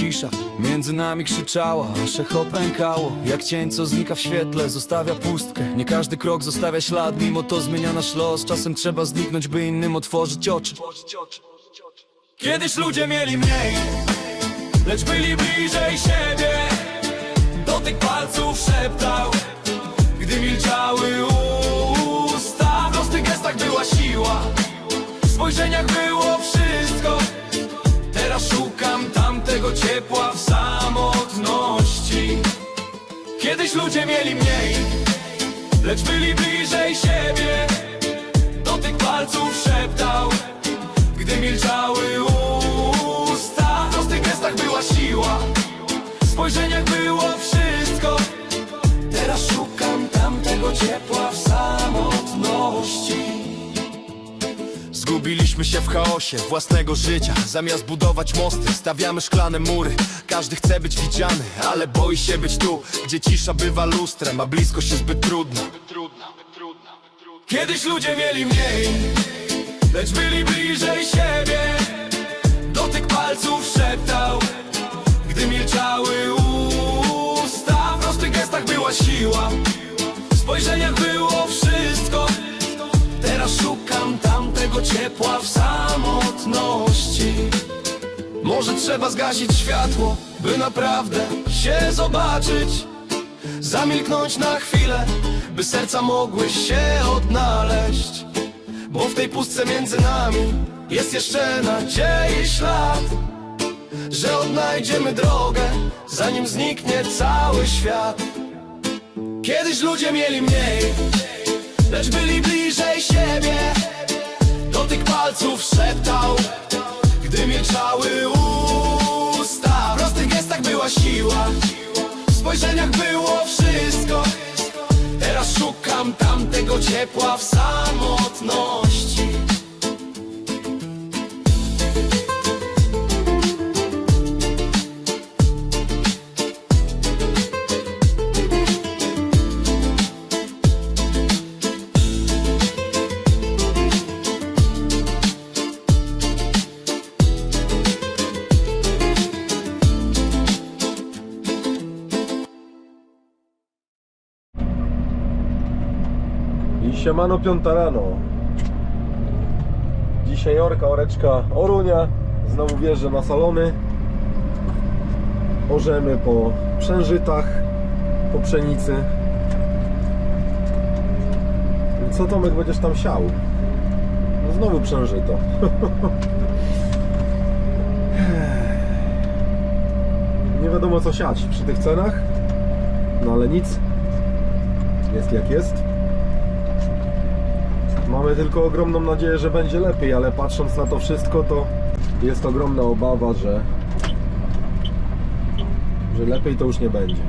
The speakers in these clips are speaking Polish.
cisza. Między nami krzyczała, aż echo pękało Jak cień, co znika w świetle, zostawia pustkę. Nie każdy krok zostawia ślad, mimo to zmienia nasz los. Czasem trzeba zniknąć, by innym otworzyć oczy. Kiedyś ludzie mieli mniej Lecz byli bliżej siebie. Dotyk palców szeptał Gdy milczały usta. W prostych gestach była siła. W spojrzeniach było wszystko ciepła w samotności. Kiedyś ludzie mieli mniej Lecz byli bliżej siebie. Dotyk palców szeptał Gdy milczały usta. W prostych gestach była siła W spojrzeniach było wszystko. Teraz szukam tamtego ciepła w samotności Zgubiliśmy się w chaosie własnego życia. Zamiast budować mosty, stawiamy szklane mury. Każdy chce być widziany, ale boi się być tu Gdzie cisza bywa lustrem, a bliskość jest zbyt trudna. Kiedyś ludzie mieli mniej Lecz byli bliżej siebie. Dotyk palców szeptał Gdy milczały usta. W prostych gestach była siła W spojrzeniach było wszystko szukam tamtego ciepła w samotności. Może trzeba zgasić światło, by naprawdę się zobaczyć. Zamilknąć na chwilę, by serca mogły się odnaleźć. Bo w tej pustce między nami jest jeszcze nadziei ślad Że odnajdziemy drogę, zanim zniknie cały świat. Kiedyś ludzie mieli mniej lecz byli bliżej siebie. Dotyk palców szeptał, gdy milczały usta. W prostych gestach była siła, w spojrzeniach było wszystko. Teraz szukam tamtego ciepła w samotności siemano piąta rano. Dzisiaj orka, oreczka, orunia. Znowu wjeżdżę na salony. Orzemy po przężytach Po pszenicy. Co Tomek będziesz tam siał? No znowu przężyto. Nie wiadomo co siać przy tych cenach. No ale nic. Jest jak jest Mamy tylko ogromną nadzieję, że będzie lepiej, ale patrząc na to wszystko, to jest ogromna obawa, że, że lepiej to już nie będzie.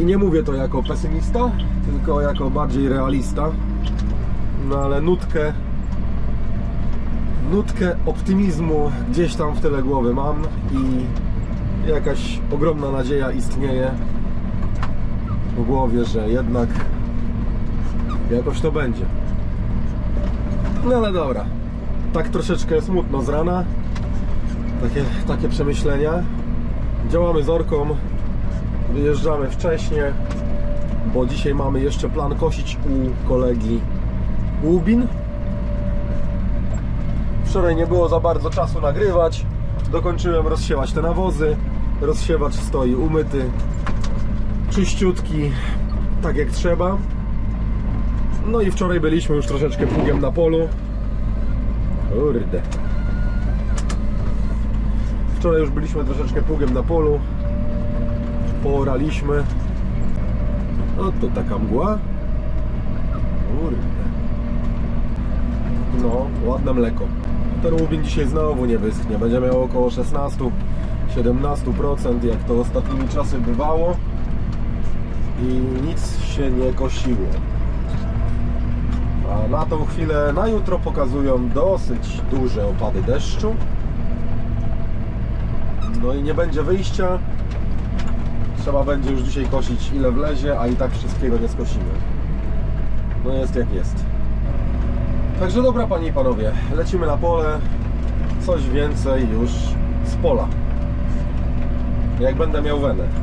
I nie mówię to jako pesymista, tylko jako bardziej realista. No ale nutkę, nutkę optymizmu gdzieś tam w tyle głowy mam i jakaś ogromna nadzieja istnieje w głowie, że jednak Jakoś to będzie. No ale dobra. Tak troszeczkę smutno z rana. Takie, takie przemyślenia. Działamy z orką. Wyjeżdżamy wcześnie, bo dzisiaj mamy jeszcze plan kosić u kolegi Łubin. Wczoraj nie było za bardzo czasu nagrywać. Dokończyłem rozsiewać te nawozy. Rozsiewacz stoi umyty, czyściutki, tak jak trzeba. No i wczoraj byliśmy już troszeczkę pługiem na polu. Kurde. Wczoraj już byliśmy troszeczkę pługiem na polu. Pooraliśmy. No to taka mgła. Kurde. No, ładne mleko. Ten łubin dzisiaj znowu nie wyschnie. Będzie miał około 16-17%, jak to ostatnimi czasy bywało. I nic się nie kosiło. A na tą chwilę, na jutro pokazują dosyć duże opady deszczu. No i nie będzie wyjścia. Trzeba będzie już dzisiaj kosić ile wlezie, a i tak wszystkiego nie skosimy. No jest jak jest. Także dobra panie i panowie, lecimy na pole. Coś więcej już pola. Jak będę miał wenę.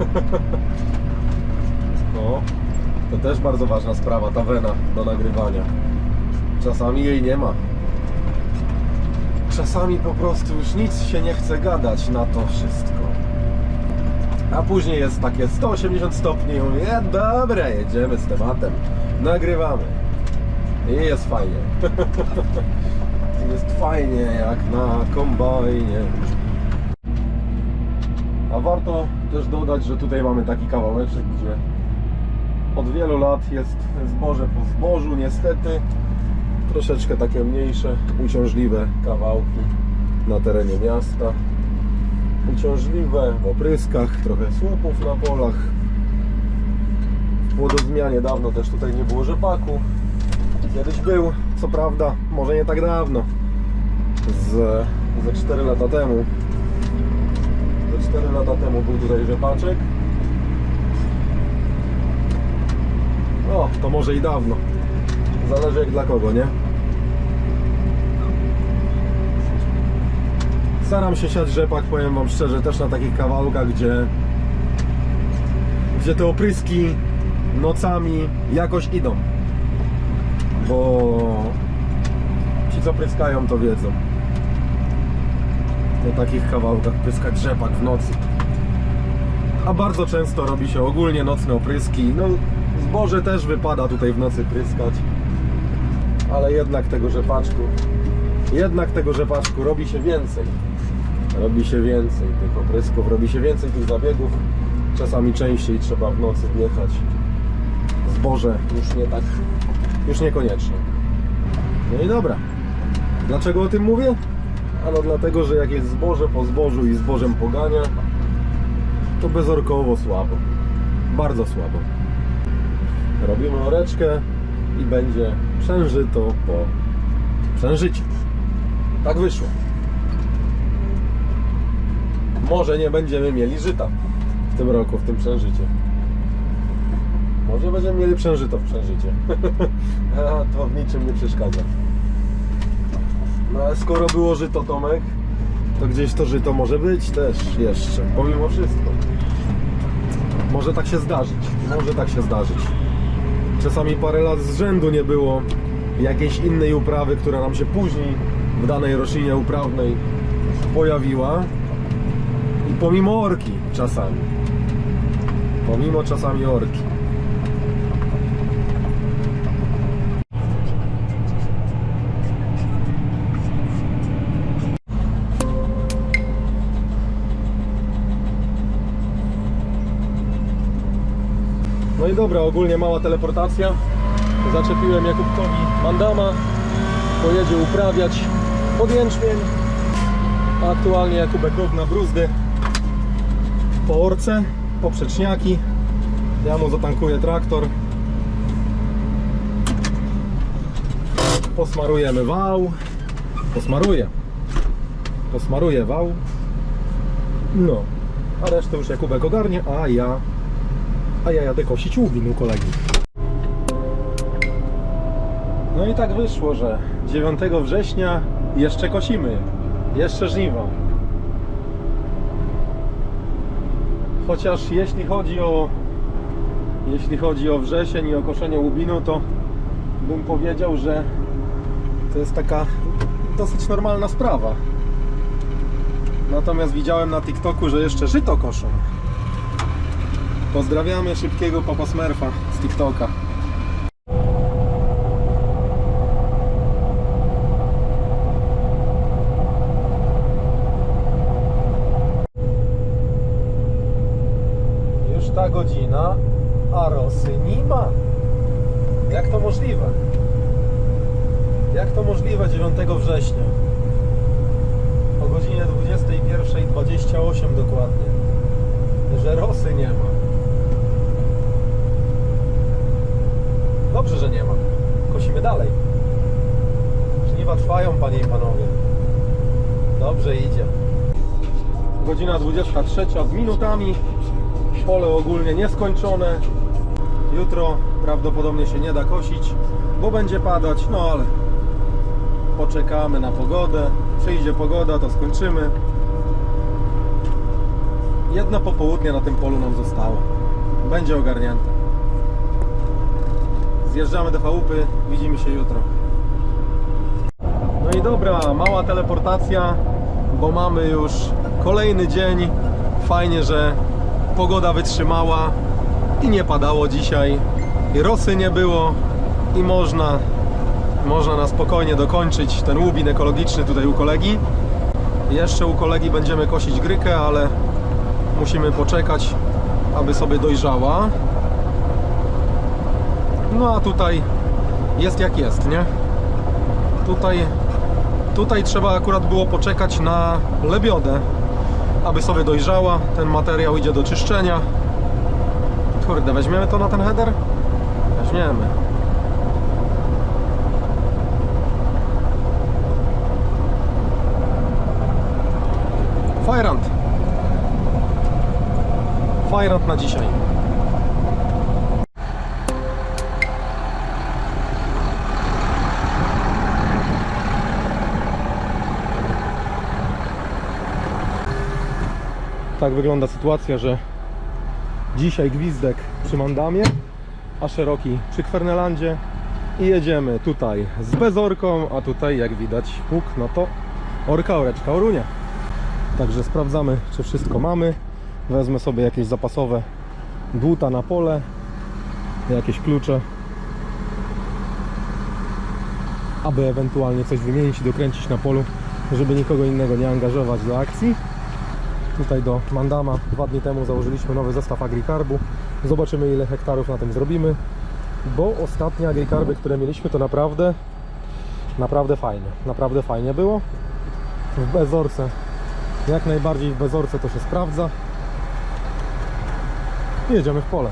To też bardzo ważna sprawa, ta wena do nagrywania. Czasami jej nie ma. Czasami po prostu już nic się nie chce gadać na to wszystko. A później jest takie 180 stopni i mówię, "E, dobra, jedziemy z tematem, nagrywamy. I jest fajnie. jest fajnie jak na kombajnie. A warto też dodać, że tutaj mamy taki kawałeczek, gdzie od wielu lat jest zboże po zbożu, niestety. Troszeczkę takie mniejsze, uciążliwe kawałki na terenie miasta. Uciążliwe w opryskach, trochę słupów na polach. W płodozmianie dawno też tutaj nie było rzepaku. Kiedyś był, co prawda, może nie tak dawno. Z, ze 4 lata temu. Ze 4 lata temu był tutaj rzepaczek. O, to może i dawno. Zależy jak dla kogo, nie? Staram się siać rzepak, powiem wam szczerze, też na takich kawałkach, gdzie gdzie te opryski nocami jakoś idą. Bo ci co pryskają to wiedzą. Na takich kawałkach pryskać rzepak w nocy. A bardzo często robi się ogólnie nocne opryski. No, zboże też wypada tutaj w nocy pryskać. Ale jednak tego rzepaczku, jednak tego rzepaczku robi się więcej. Robi się więcej tych oprysków, robi się więcej tych zabiegów. Czasami częściej trzeba w nocy wjechać. Zboże już nie tak, już niekoniecznie. No i dobra. Dlaczego o tym mówię? Ano dlatego, że jak jest zboże po zbożu i zbożem pogania, to bezorkowo słabo. Bardzo słabo. Robimy oreczkę i będzie przężyto po przężyciu. Tak wyszło. Może nie będziemy mieli żyta w tym roku, w tym przężycie. Może będziemy mieli przężyto w przężycie. To w niczym nie przeszkadza. No ale skoro było żyto Tomek, to gdzieś to żyto może być też jeszcze, pomimo wszystko. Może tak się zdarzyć, może tak się zdarzyć. Czasami parę lat z rzędu nie było jakiejś innej uprawy, która nam się później w danej roślinie uprawnej pojawiła. I pomimo orki czasami. Pomimo czasami orki. No i dobra, ogólnie mała teleportacja. Zaczepiłem Jakubkowi mandama. Pojedzie uprawiać podjęczmień. A aktualnie Jakubek równa bruzdy po orce, po przeczniaki. Ja mu zatankuję traktor. Posmarujemy wał. Posmaruję. Posmaruję wał. No. A resztę już Jakubek ogarnie, a ja a ja jadę kosić łubin u kolegi. No i tak wyszło, że 9 września jeszcze kosimy, jeszcze żniwa. Chociaż jeśli chodzi o jeśli chodzi o wrzesień i o koszenie łubinu, to bym powiedział, że to jest taka dosyć normalna sprawa. Natomiast widziałem na TikToku, że jeszcze żyto koszą. Pozdrawiamy szybkiego Papa Smurfa z TikToka. Już ta godzina, a rosy nie ma. Jak to możliwe? Jak to możliwe 9 września? O godzinie 21.28 dokładnie. Że rosy nie ma. Dobrze, że nie ma. Kosimy dalej. Żniwa trwają, panie i panowie. Dobrze idzie. Godzina 23 z minutami. Pole ogólnie nieskończone. Jutro prawdopodobnie się nie da kosić, bo będzie padać, no ale poczekamy na pogodę. Przyjdzie pogoda, to skończymy. Jedno popołudnie na tym polu nam zostało. Będzie ogarnięte. Zjeżdżamy do chałupy, widzimy się jutro. No i dobra, mała teleportacja, bo mamy już kolejny dzień. Fajnie, że pogoda wytrzymała i nie padało dzisiaj. I rosy nie było i można, można na spokojnie dokończyć ten łubin ekologiczny tutaj u kolegi. Jeszcze u kolegi będziemy kosić grykę, ale musimy poczekać, aby sobie dojrzała. No a tutaj jest jak jest, nie? Tutaj, tutaj trzeba akurat było poczekać na lebiodę, aby sobie dojrzała. Ten materiał idzie do czyszczenia. Kurde, weźmiemy to na ten header? Weźmiemy. Fajrant. Fajrant na dzisiaj. Tak wygląda sytuacja, że dzisiaj gwizdek przy Mandamie, a szeroki przy Kwernelandzie i jedziemy tutaj z bezorką, a tutaj jak widać łuk, no to orka, oreczka, orunia. Także sprawdzamy, czy wszystko mamy. Wezmę sobie jakieś zapasowe dłuta na pole, jakieś klucze, aby ewentualnie coś wymienić i dokręcić na polu, żeby nikogo innego nie angażować do akcji. Tutaj do Mandama dwa dni temu założyliśmy nowy zestaw agrikarbu. Zobaczymy ile hektarów na tym zrobimy, bo ostatnie agrikarby, które mieliśmy to naprawdę naprawdę fajnie, naprawdę fajnie było. W bezorce jak najbardziej w bezorce to się sprawdza. I Jedziemy w pole.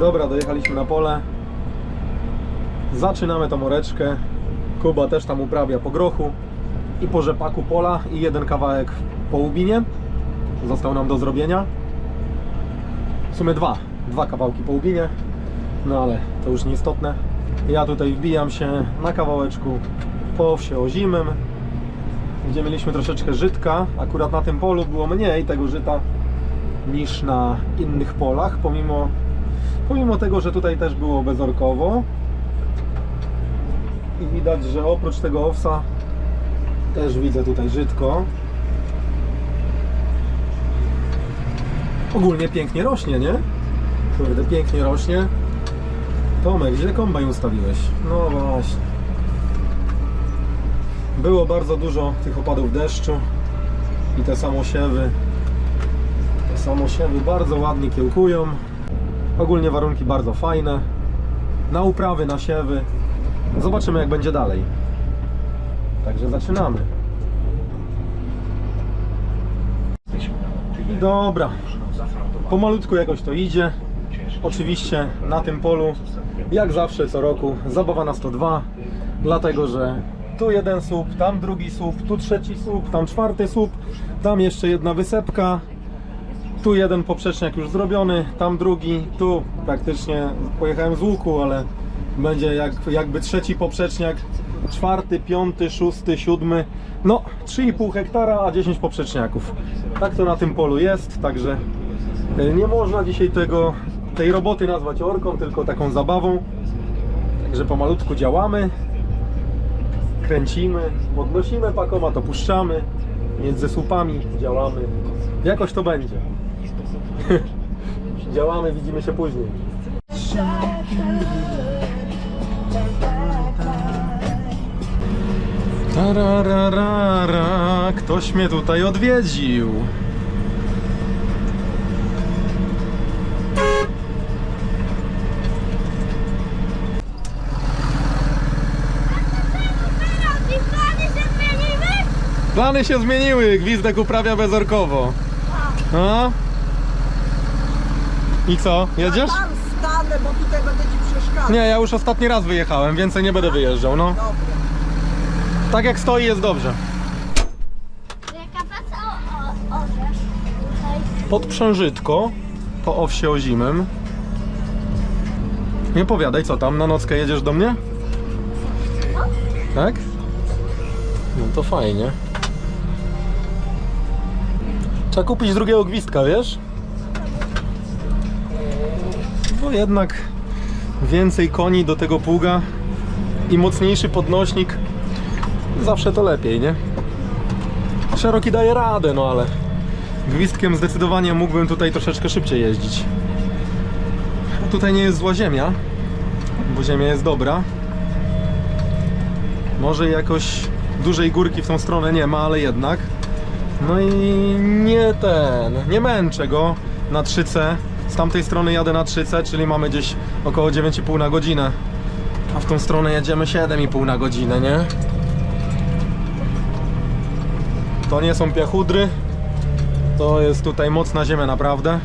Dobra, dojechaliśmy na pole. Zaczynamy tą oreczkę. Kuba też tam uprawia po grochu i po rzepaku pola i jeden kawałek po łubinie. Został nam do zrobienia. W sumie dwa. Dwa kawałki po łubinie. No ale to już nieistotne. Ja tutaj wbijam się na kawałeczku po wsie ozimym, gdzie mieliśmy troszeczkę żytka. Akurat na tym polu było mniej tego żyta niż na innych polach, pomimo Pomimo tego, że tutaj też było bezorkowo i widać, że oprócz tego owsa też widzę tutaj żytko. Ogólnie pięknie rośnie, nie? Kurde, pięknie rośnie. Tomek, źle kombajn ustawiłeś. No właśnie. Było bardzo dużo tych opadów deszczu i te samosiewy. Te samosiewy bardzo ładnie kiełkują. Ogólnie warunki bardzo fajne. Na uprawy, na siewy. Zobaczymy jak będzie dalej. Także zaczynamy. Dobra. Pomalutku jakoś to idzie. Oczywiście na tym polu, jak zawsze co roku, zabawa na 102. Dlatego, że tu jeden słup, tam drugi słup, tu trzeci słup, tam czwarty słup, tam jeszcze jedna wysepka, tu jeden poprzeczniak już zrobiony, tam drugi, tu praktycznie pojechałem z łuku, ale będzie jak, jakby trzeci poprzeczniak, czwarty, piąty, szósty, siódmy, no 3,5 hektara, a 10 poprzeczniaków. Tak to na tym polu jest, także e, nie można dzisiaj tego, tej roboty nazwać orką, tylko taką zabawą. Także pomalutku działamy, kręcimy, podnosimy pakomat, opuszczamy, między słupami działamy. Jakoś to będzie. Działamy, widzimy się później. Tarararara, ktoś mnie tutaj odwiedził. I plany się zmieniły? Plany się zmieniły, Gwizdek uprawia bezorkowo. No. I co, jedziesz? Tam stanę, bo tutaj będę ci przeszkadzał. Nie, ja już ostatni raz wyjechałem, więcej nie będę wyjeżdżał, no. Dobra. Tak jak stoi jest dobrze. Jaka praca o, o, orzesz tutaj? Pod Przężytko, po Owsie Ozimym. Nie powiadaj, co tam, na nockę jedziesz do mnie? Tak? No to fajnie. Trzeba kupić drugiego gwizdka, wiesz? Bo jednak więcej koni do tego pługa i mocniejszy podnośnik zawsze to lepiej, nie? Szeroki daje radę, no ale gwizdkiem zdecydowanie mógłbym tutaj troszeczkę szybciej jeździć. Tutaj nie jest zła ziemia, bo ziemia jest dobra. Może jakoś dużej górki w tą stronę nie ma, ale jednak. No i nie ten, nie męczę go na 3C. Z tamtej strony jadę na 3C, czyli mamy gdzieś około 9,5 na godzinę. A w tą stronę jedziemy 7,5 na godzinę, nie? To nie są piachudry. To jest tutaj mocna ziemia naprawdę.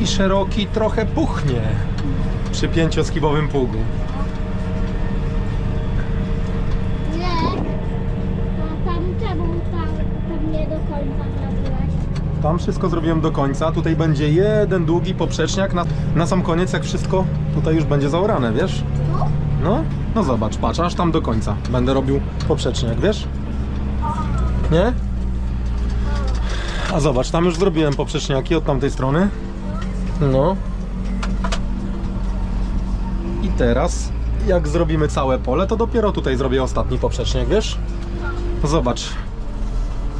I szeroki trochę puchnie przy pięcioskibowym pługu. Nie. A tam czemu tam, tam nie do końca zrobiłeś? Tam wszystko zrobiłem do końca. Tutaj będzie jeden długi poprzeczniak. Na, na sam koniec, jak wszystko tutaj już będzie zaorane, wiesz? Tu? No, no zobacz, patrz, aż tam do końca będę robił poprzeczniak, wiesz? Nie? A zobacz, tam już zrobiłem poprzeczniaki od tamtej strony. No. I teraz, jak zrobimy całe pole, to dopiero tutaj zrobię ostatni poprzeczniak, wiesz? Zobacz.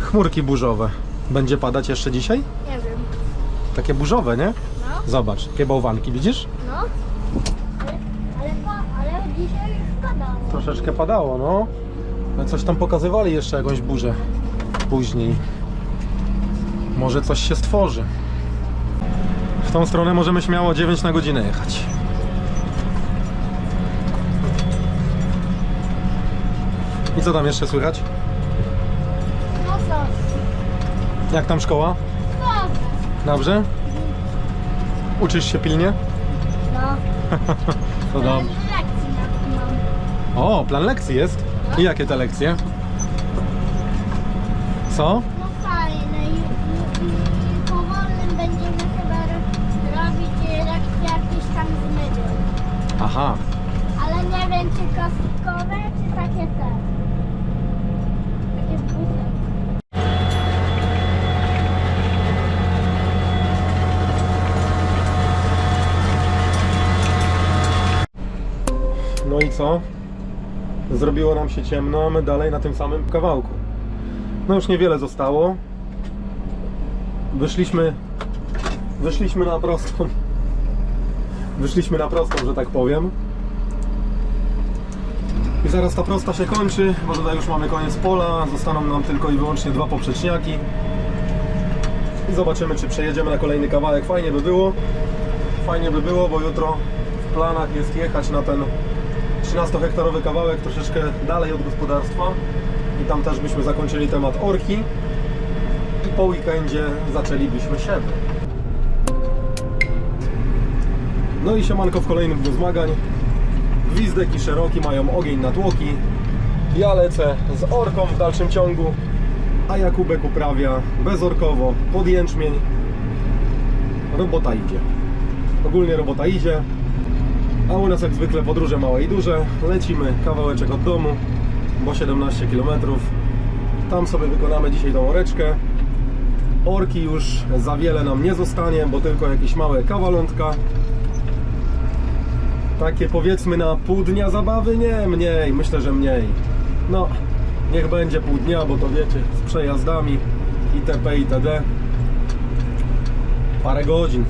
Chmurki burzowe. Będzie padać jeszcze dzisiaj? Nie wiem. Takie burzowe, nie? No, Zobacz, jakie bałwanki, widzisz? no. Ale, ale, pa- ale dzisiaj już padało. Troszeczkę padało, no. Ale coś tam pokazywali jeszcze jakąś burzę później. Może coś się stworzy. W tą stronę możemy śmiało 9 na godzinę jechać. I co tam jeszcze słychać? No co? Jak tam szkoła? Dobrze. Dobrze? Uczysz się pilnie? No. To dobrze. lekcji na mam. O, plan lekcji jest. I jakie te lekcje? Co? No fajne i, i, i powolnym będziemy chyba ro- robić lekcje jakieś tam z medium. Aha. Ale nie wiem czy kostkowe, czy takie te. Takie buty. No i co? Zrobiło nam się ciemno, a my dalej na tym samym kawałku. No już niewiele zostało. Wyszliśmy. Wyszliśmy na prostą. Wyszliśmy na prostą, że tak powiem. I zaraz ta prosta się kończy, bo tutaj już mamy koniec pola. Zostaną nam tylko i wyłącznie dwa poprzeczniaki. I zobaczymy, czy przejedziemy na kolejny kawałek. Fajnie by było. Fajnie by było, bo jutro w planach jest jechać na ten 13-hektarowy kawałek troszeczkę dalej od gospodarstwa i tam też byśmy zakończyli temat orki i po weekendzie zaczęlibyśmy siewy. No i siemanko w kolejnym dniu zmagań. Gwizdek i szeroki mają ogień na tłoki. Ja lecę z orką w dalszym ciągu, a Jakubek uprawia bezorkowo pod jęczmień. Robota idzie. Ogólnie robota idzie. A u nas jak zwykle podróże małe i duże. Lecimy kawałeczek od domu, bo 17 km. Tam sobie wykonamy dzisiaj tą oreczkę. Orki już za wiele nam nie zostanie, bo tylko jakieś małe kawalątka. Takie powiedzmy na pół dnia zabawy? Nie, mniej, myślę, że mniej. No, niech będzie pół dnia, bo to wiecie, z przejazdami itp. itd. Parę godzin.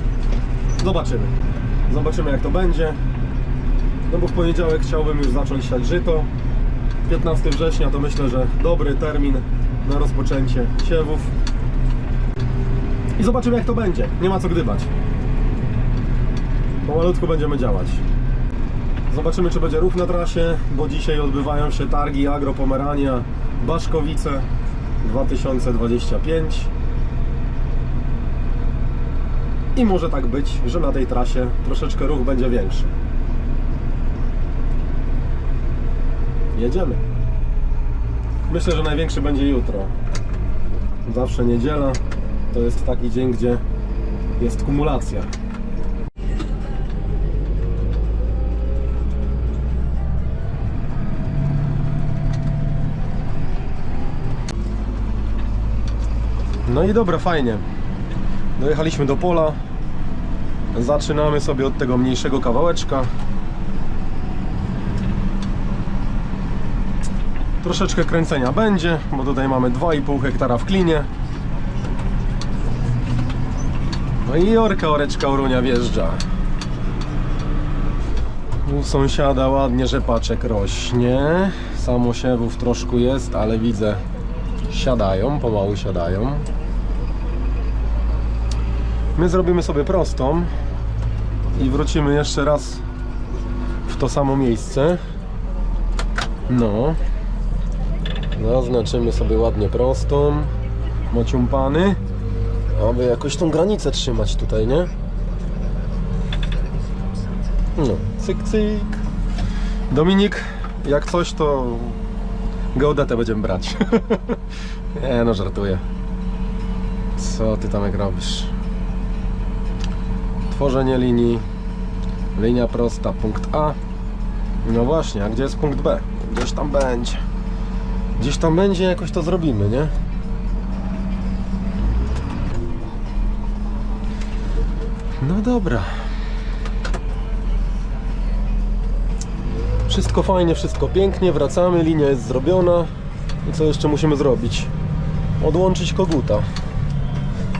Zobaczymy. Zobaczymy jak to będzie. No bo w poniedziałek chciałbym już zacząć siać żyto. 15 września to myślę, że dobry termin na rozpoczęcie siewów. I zobaczymy jak to będzie. Nie ma co gdybać. Pomalutku będziemy działać. Zobaczymy czy będzie ruch na trasie, bo dzisiaj odbywają się targi Agro Pomerania, Baszkowice. 2025 i może tak być, że na tej trasie troszeczkę ruch będzie większy. Jedziemy. Myślę, że największy będzie jutro. Zawsze niedziela to jest taki dzień, gdzie jest kumulacja. No i dobra, fajnie. Dojechaliśmy do pola. Zaczynamy sobie od tego mniejszego kawałeczka. Troszeczkę kręcenia będzie, bo tutaj mamy 2,5 hektara w klinie. No i orka, oreczka, orunia wjeżdża. U sąsiada ładnie rzepaczek rośnie. Samosiewów troszkę jest, ale widzę siadają, pomału siadają. My zrobimy sobie prostą i wrócimy jeszcze raz w to samo miejsce. No. Zaznaczymy sobie ładnie prostą. Mociumpany. Aby jakoś tą granicę trzymać tutaj, nie? No, cyk, cyk. Dominik, jak coś to geodetę będziemy brać. Nie no, żartuję. Co ty tam jak robisz? Tworzenie linii. Linia prosta, punkt A. No właśnie, a gdzie jest punkt B? Gdzieś tam będzie. Gdzieś tam będzie, jakoś to zrobimy, nie? No dobra. Wszystko fajnie, wszystko pięknie, wracamy, linia jest zrobiona. I co jeszcze musimy zrobić? Odłączyć koguta.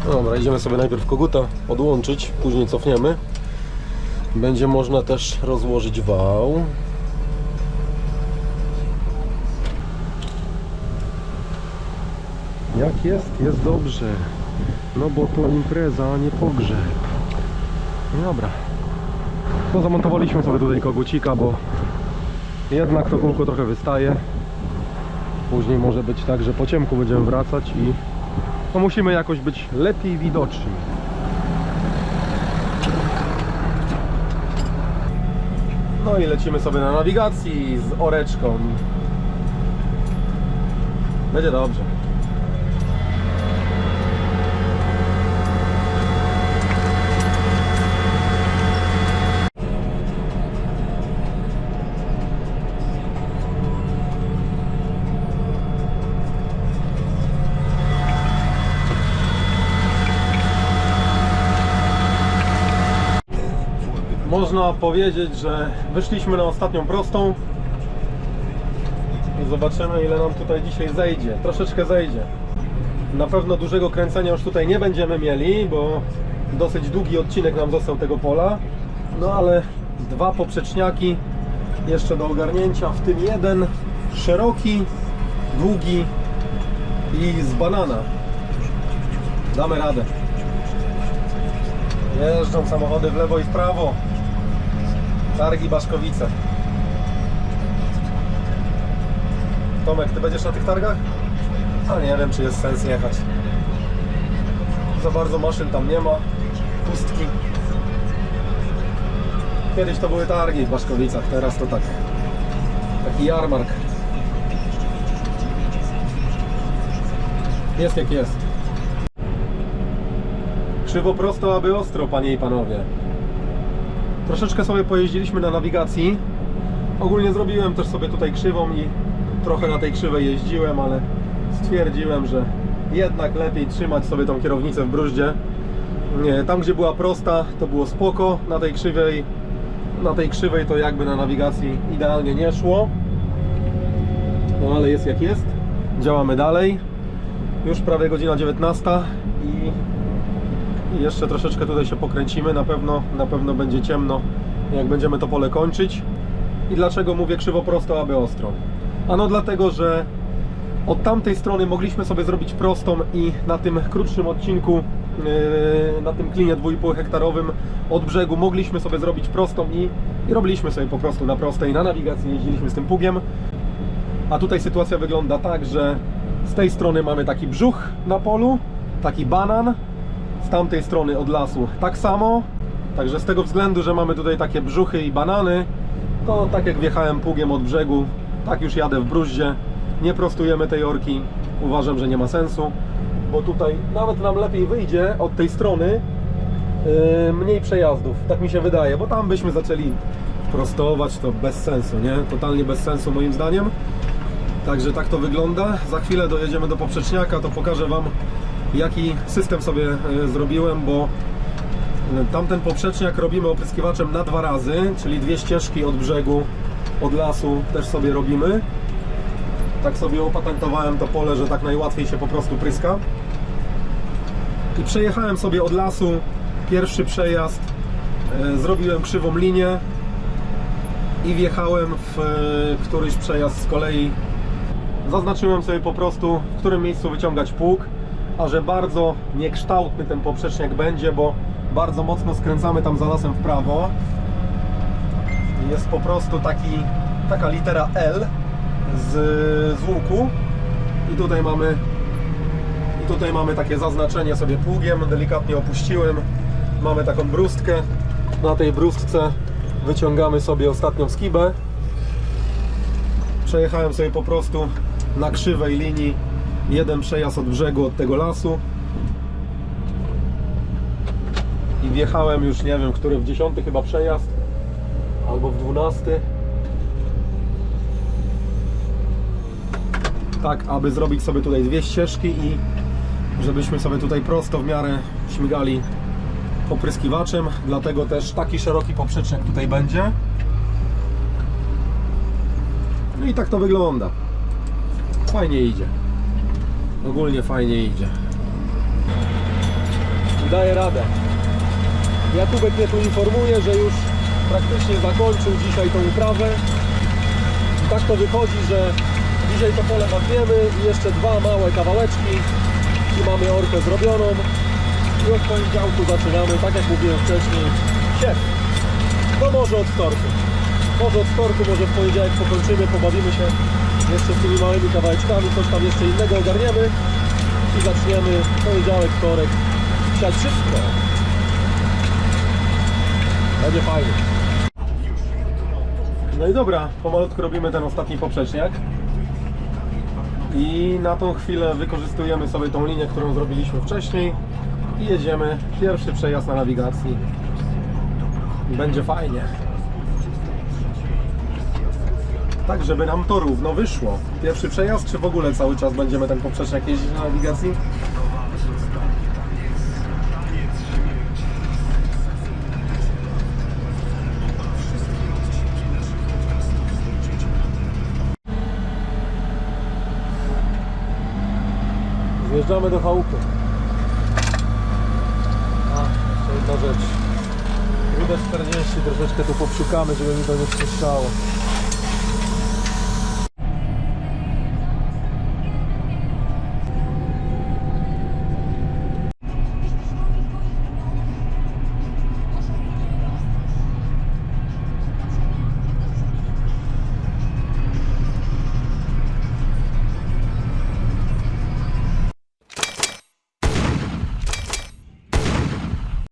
No Dobra, idziemy sobie najpierw koguta odłączyć, później cofniemy. Będzie można też rozłożyć wał. Jak jest? Jest dobrze. No bo to impreza, a nie pogrzeb. No Dobra. No zamontowaliśmy sobie tutaj kogucika, bo jednak to kółko trochę wystaje. Później może być tak, że po ciemku będziemy wracać i no musimy jakoś być lepiej widoczni. No i lecimy sobie na nawigacji z oreczką. Będzie dobrze. Można powiedzieć, że wyszliśmy na ostatnią prostą i zobaczymy ile nam tutaj dzisiaj zejdzie. Troszeczkę zejdzie. Na pewno dużego kręcenia już tutaj nie będziemy mieli, bo dosyć długi odcinek nam został tego pola. No ale dwa poprzeczniaki jeszcze do ogarnięcia, w tym jeden szeroki, długi i z banana. Damy radę. Jeżdżą samochody w lewo i w prawo. Targi Baszkowice. Tomek, ty będziesz na tych targach? A nie wiem, czy jest sens jechać. Za bardzo maszyn tam nie ma. Pustki. Kiedyś to były targi w Baszkowicach, teraz to tak. Taki jarmark. Jest jak jest. Krzywo prosto, aby ostro, panie i panowie. Troszeczkę sobie pojeździliśmy na nawigacji. Ogólnie zrobiłem też sobie tutaj krzywą i trochę na tej krzywej jeździłem, ale stwierdziłem, że jednak lepiej trzymać sobie tą kierownicę w bruździe. Tam gdzie była prosta, to było spoko. Na tej krzywej, na tej krzywej to jakby na nawigacji idealnie nie szło. No ale jest jak jest. Działamy dalej. Już prawie godzina 19 i jeszcze troszeczkę tutaj się pokręcimy. Na pewno, na pewno będzie ciemno, jak będziemy to pole kończyć. I dlaczego mówię krzywo prosto, aby ostro? Ano dlatego, że od tamtej strony mogliśmy sobie zrobić prostą i na tym krótszym odcinku, yy, na tym klinie 2,5 hektarowym od brzegu mogliśmy sobie zrobić prostą i, i robiliśmy sobie po prostu na prostej, na nawigacji jeździliśmy z tym pugiem. A tutaj sytuacja wygląda tak, że Z tej strony mamy taki brzuch na polu, taki banan. Tamtej strony od lasu tak samo. Także z tego względu, że mamy tutaj takie brzuchy i banany, to tak jak wjechałem pługiem od brzegu, tak już jadę w bruździe. Nie prostujemy tej orki. Uważam, że nie ma sensu, bo tutaj nawet nam lepiej wyjdzie od tej strony yy, mniej przejazdów. Tak mi się wydaje, bo tam byśmy zaczęli prostować, to bez sensu, nie? Totalnie bez sensu moim zdaniem. Także tak to wygląda. Za chwilę dojedziemy do poprzeczniaka, to pokażę Wam jaki system sobie e, zrobiłem, bo e, tamten poprzeczniak robimy opryskiwaczem na dwa razy, czyli dwie ścieżki od brzegu, od lasu też sobie robimy. Tak sobie opatentowałem to pole, że tak najłatwiej się po prostu pryska. I przejechałem sobie od lasu pierwszy przejazd, e, zrobiłem krzywą linię i wjechałem w któryś przejazd z kolei Zaznaczyłem sobie po prostu, w którym miejscu wyciągać pług, a że bardzo niekształtny ten poprzeczniak będzie, bo bardzo mocno skręcamy tam za lasem w prawo. Jest po prostu taki, taka litera L z, z łuku i tutaj mamy i tutaj mamy takie zaznaczenie sobie pługiem, delikatnie opuściłem. Mamy taką brustkę. Na tej brustce wyciągamy sobie ostatnią skibę przejechałem sobie po prostu na krzywej linii jeden przejazd od brzegu od tego lasu i wjechałem już nie wiem, który w dziesiąty chyba przejazd albo w dwunasty tak, aby zrobić sobie tutaj dwie ścieżki i żebyśmy sobie tutaj prosto w miarę śmigali opryskiwaczem, dlatego też taki szeroki poprzecznik tutaj będzie no i tak to wygląda. Fajnie idzie. Ogólnie fajnie idzie. Daje radę. Jakubek mnie tu informuje, że już praktycznie zakończył dzisiaj tą uprawę. I tak to wychodzi, że dzisiaj to pole matniemy i jeszcze dwa małe kawałeczki i mamy orkę zrobioną. I od poniedziałku zaczynamy, tak jak mówiłem wcześniej, siew. No może od wtorku. Może od wtorku, może w poniedziałek pokończymy, pobawimy się jeszcze z tymi małymi kawałeczkami, coś tam jeszcze innego ogarniemy i zaczniemy poniedziałek, wtorek siać wszystko. Będzie fajnie. No i dobra, pomalutku robimy ten ostatni poprzeczniak. I na tą chwilę wykorzystujemy sobie tą linię, którą zrobiliśmy wcześniej i jedziemy pierwszy przejazd na nawigacji. Będzie fajnie tak, żeby nam to równo wyszło. Pierwszy przejazd, czy w ogóle cały czas będziemy ten poprzeczniak jeździć na nawigacji? Zjeżdżamy do chałupy. A, jeszcze jedna rzecz. WD-40 troszeczkę tu popszukamy, żeby mi to nie przeszczało.